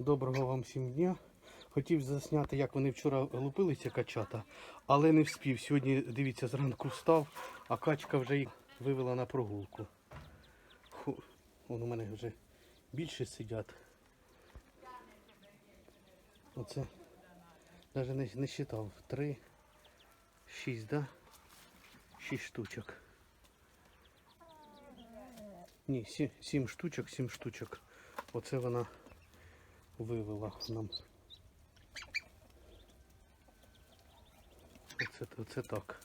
Доброго вам всім дня. Хотів засняти, як вони вчора лупилися качата, але не вспів. Сьогодні, дивіться, зранку встав, а качка вже їх вивела на прогулку. Ху, вон у мене вже більше сидять. Оце навіть не, не считав. Три, шість, да? Шість штучок. Ні, сім, сім штучок, сім штучок. Оце вона вивела нам. Оце, оце так.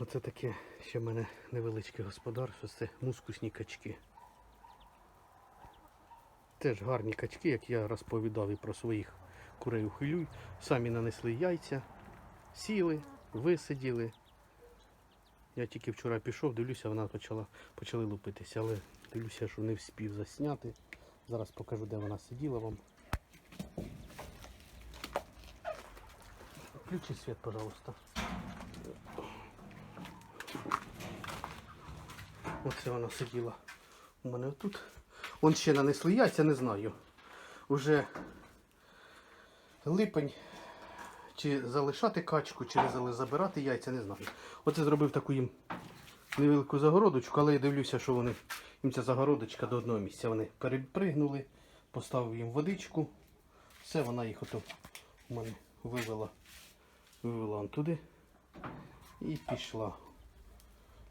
Оце таке ще в мене невеличке господарство, це мускусні качки. Теж гарні качки, як я розповідав і про своїх курей ухилюй. Самі нанесли яйця, сіли, висиділи. Я тільки вчора пішов, дивлюся, вона почала, почали лупитися, але дивлюся, що не вспів засняти. Зараз покажу, де вона сиділа вам. Включи світ, пожалуйста. Оце вона сиділа у мене отут. Вон ще нанесли яйця, не знаю. Уже липень. Чи залишати качку, чи забирати яйця, не знаю. Оце зробив таку їм невелику загородочку, але я дивлюся, що вони їм ця загородочка до одного місця. Вони перепригнули, поставив їм водичку. Все, вона їх ото у мене вивела, вивела он туди і пішла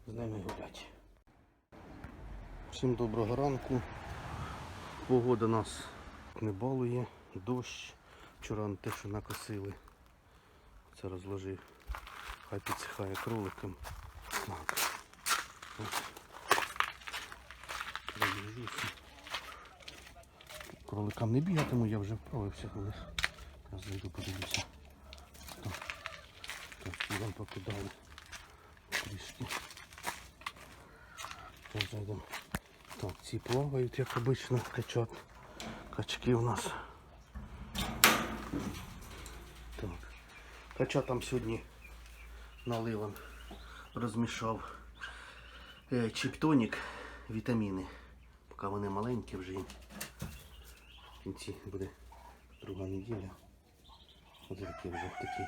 з ними гулять. Всім доброго ранку. Погода нас не балує, дощ. Вчора те, що накосили. Це розложив. Хай підсихає кроликом. Так. Ось. Розложився. Кроликам не бігатиму, я вже вправився коли. Зараз зайду подивлюся. Вам покидали трішки. Зараз зайдемо. Так, ці плавають, як обично, качат. Качки у нас. Так. Кача там сьогодні наливом розмішав е, чіптонік, вітаміни. Поки вони маленькі вже. Кінці буде друга неділя. Ось такі вже такі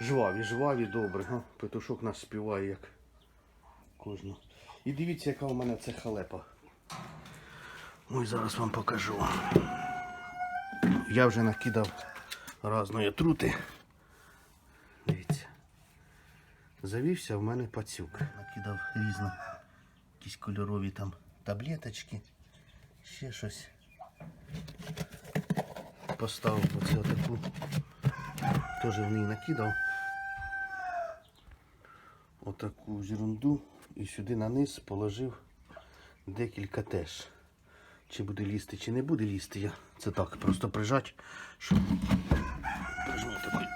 жваві, жваві, добре. Га? Петушок наш співає як кожну. І дивіться, яка у мене це халепа. Ой, зараз вам покажу. Я вже накидав разної трути. Дивіться. Завівся в мене пацюк. Накидав різно якісь кольорові там таблеточки. Ще щось. Поставив оце таку. Теж в неї накидав. Отаку ерунду. І сюди на низ положив декілька теж. Чи буде лізти, чи не буде лізти. Я це так просто прижать, щоб прижму такий,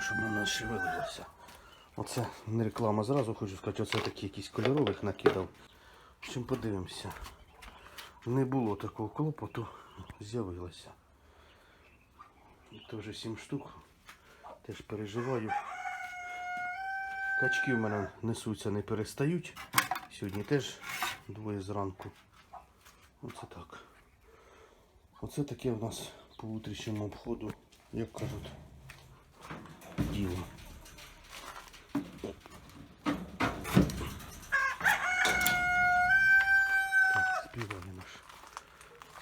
щоб воно шевелилося. Оце не реклама зразу, хочу сказати, оце такі якісь кольорових накидав. В подивимося. Не було такого клопоту, з'явилося. Це вже 7 штук. Теж переживаю. Качки в мене несуться, не перестають. Сьогодні теж двоє зранку. Оце так. Оце таке в нас по утрішньому обходу, як кажуть, діло. Так, співає наш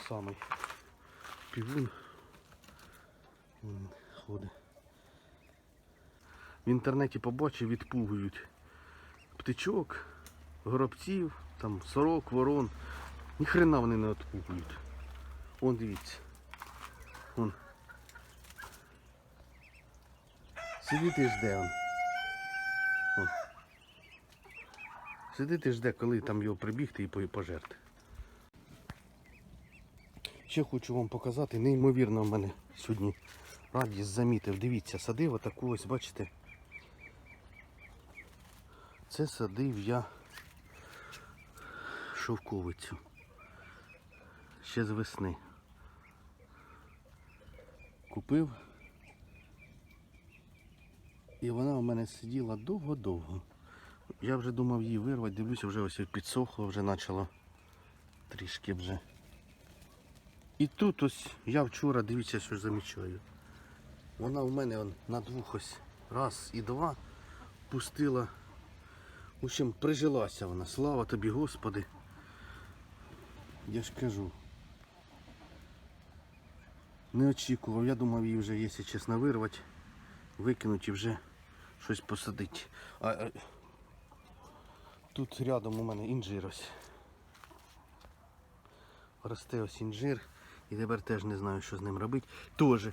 самий півун. Він ходить. В інтернеті побачив, відпугують птичок, горобців, там сорок, ворон. Ніхрена вони не відпугують. Вон дивіться. Вон. Сидить і жде он. Вон. Жде, коли там його прибігти і пожерти. Ще хочу вам показати, неймовірно в мене сьогодні радість замітив. Дивіться, садив отаку ось, бачите. Це садив я шовковицю. Ще з весни. Купив. І вона у мене сиділа довго-довго. Я вже думав її вирвати, дивлюся, вже ось підсохло, вже почало трішки вже І тут ось я вчора, дивіться, що замічаю. Вона в мене он, на двох ось раз і два пустила. В общем, прижилася вона. Слава тобі, Господи. Я ж кажу. Не очікував, я думав її вже, якщо чесно, вирвати, викинути і вже щось посадити. А, а, тут рядом у мене інжир ось. Росте ось інжир. І тепер теж не знаю, що з ним робити. Тоже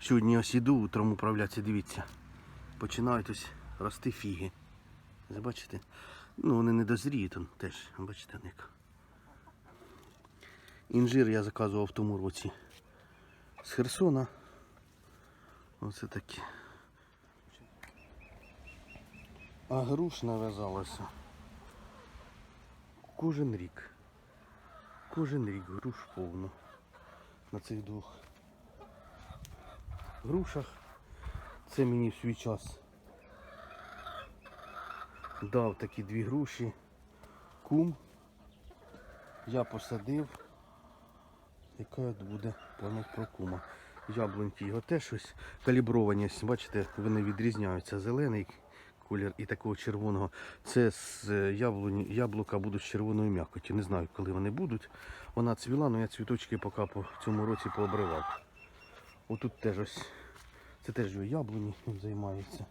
сьогодні ось іду утром управлятися, дивіться. Починають ось рости фіги. Ви Бачите? Ну вони не дозріють он теж. Бачите як. Інжир я заказував в тому році з Херсона. Оце таке. А груш нав'язалося. Кожен рік. Кожен рік груш повно на цих двох грушах. Це мені в свій час дав такі дві груші. Кум. Я посадив. Яка буде пам'ять про кума. Яблуньки його теж ось калібровані. Бачите, вони відрізняються. Зелений колір і такого червоного. Це з е, яблуні, яблука будуть з червоною м'якоті. Не знаю, коли вони будуть. Вона цвіла, але я цвіточки поки по цьому році пообривав. Отут теж ось. Це теж його яблуні він займається.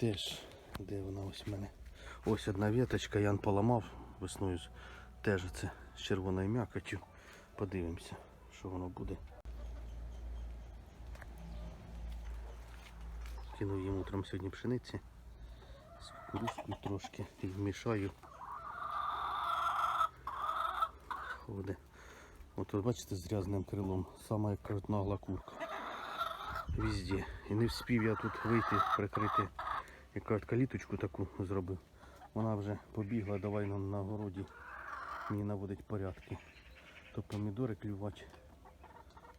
Теж, де вона ось в мене. Ось одна віточка, Ян поламав весною. Теж це з червоною м'якотю. Подивимося, що воно буде. Кинув їм утром сьогодні пшениці. З кукурузкою трошки і вмішаю. Ходи. От ви бачите з грязним крилом, сама як кажуть, нагла курка. Везде. І не вспів я тут вийти, прикрити, як кажуть, каліточку таку зробив. Вона вже побігла, давай нам на городі мені наводить порядки. То помідори клювати,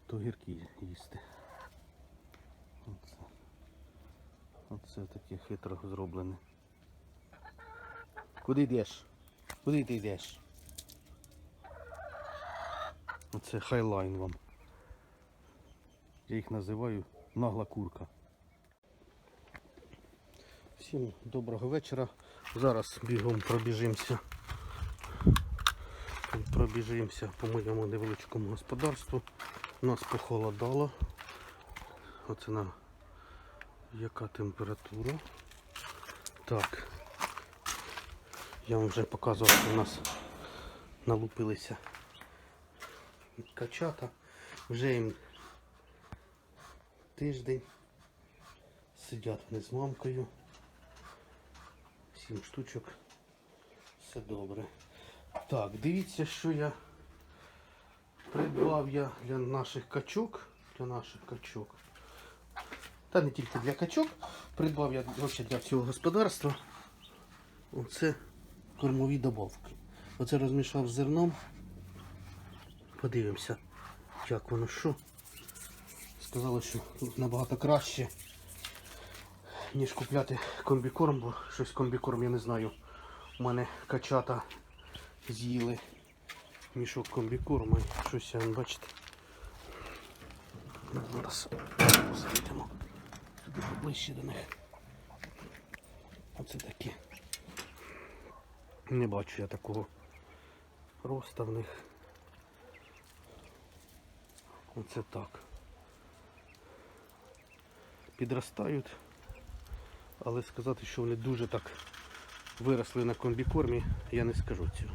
то гірки їсти. Оце. Оце таке хитро зроблене. Куди йдеш? Куди ти йдеш? Оце хайлайн вам. Я їх називаю нагла курка. Всім доброго вечора. Зараз бігом пробіжимося. Пробіжимося по моєму невеличкому господарству. Нас похолодало. Оце на яка температура. Так. Я вам вже показував, що у нас налупилися качата. Вже їм тиждень. Сидять вони з мамкою. Сім штучок. Все добре. Так, дивіться, що я придбав я для наших качок. Для наших качок. Та не тільки для качок. Придбав я взагалі для всього господарства. Оце кормові добавки. Оце розмішав з зерном. Подивимося, як воно що. Сказали, що тут набагато краще, ніж купляти комбікорм, бо щось комбікорм, я не знаю. У мене качата з'їли мішок комбікорму. Щось бачите. Зараз зайдемо сюди поближче до них. Оце такі. Не бачу я такого роста в них. Оце так. Підростають, але сказати, що вони дуже так виросли на комбікормі, я не скажу цього.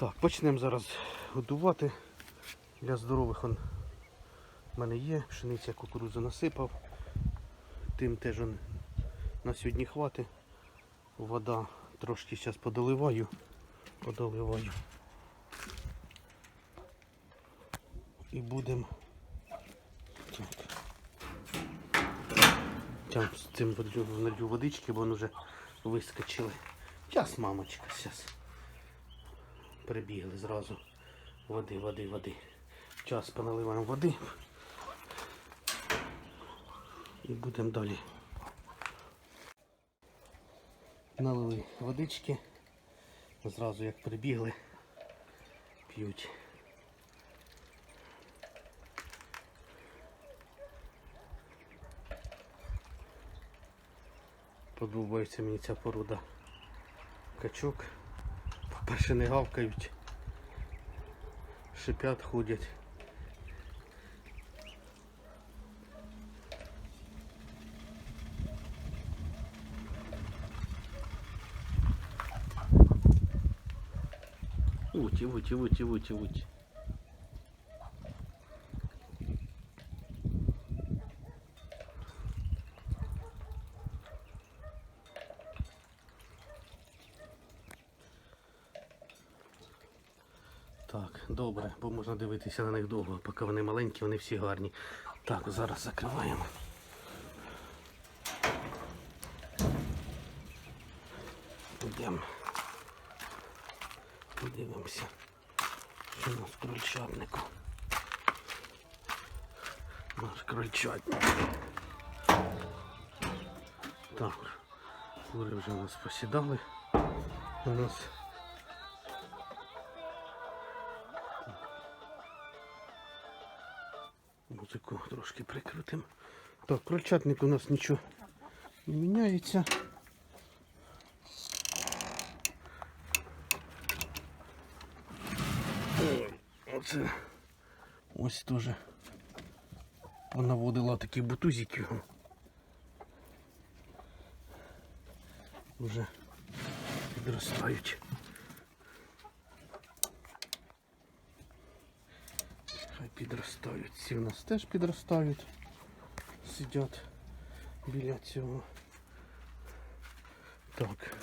Так, почнемо зараз годувати. Для здорових он в мене є, пшениця кукурудзу насипав. Тим теж на сьогодні хватить. Вода трошки зараз подоливаю. Подоливаю. І будемо з цим налью водички, бо вони вже вискочили. Зараз, мамочка, зараз. Прибігли зразу. Води, води, води. Час поналиваємо води. І будемо далі. Налили водички. Зразу як прибігли, п'ють. Подобається мені ця порода качок. По-перше, не гавкають, шипять, ходять. Уті, уті, уті, уті, уті. Так, добре, бо можна дивитися на них довго, поки вони маленькі, вони всі гарні. Так, зараз закриваємо. Йдемо. Подивимося, що у нас в крольчатнику. Наш. Так, кури вже у нас посідали. У нас музику трошки прикрутимо. Так, крольчатник у нас нічого не міняється. Оце ось теж понаводила такі бутузики. Вже підростають. Хай підростають. Ці у нас теж підростають. Сидять біля цього. Так.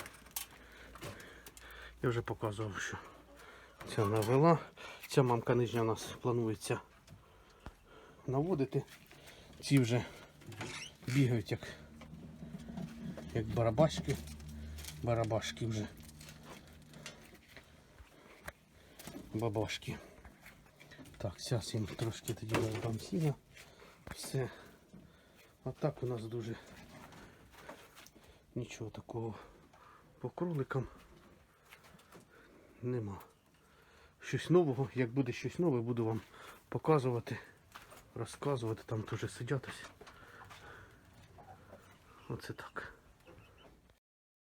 Я вже показував, що ця навела. Ця мамка нижня у нас планується наводити. Ці вже бігають як, як барабашки. Барабашки вже. Бабашки. Так, зараз їм трошки тоді дам сіна. Все. А так у нас дуже нічого такого по кроликам нема. Щось нового, як буде щось нове, буду вам показувати, розказувати, там теж сидять ось. Оце так.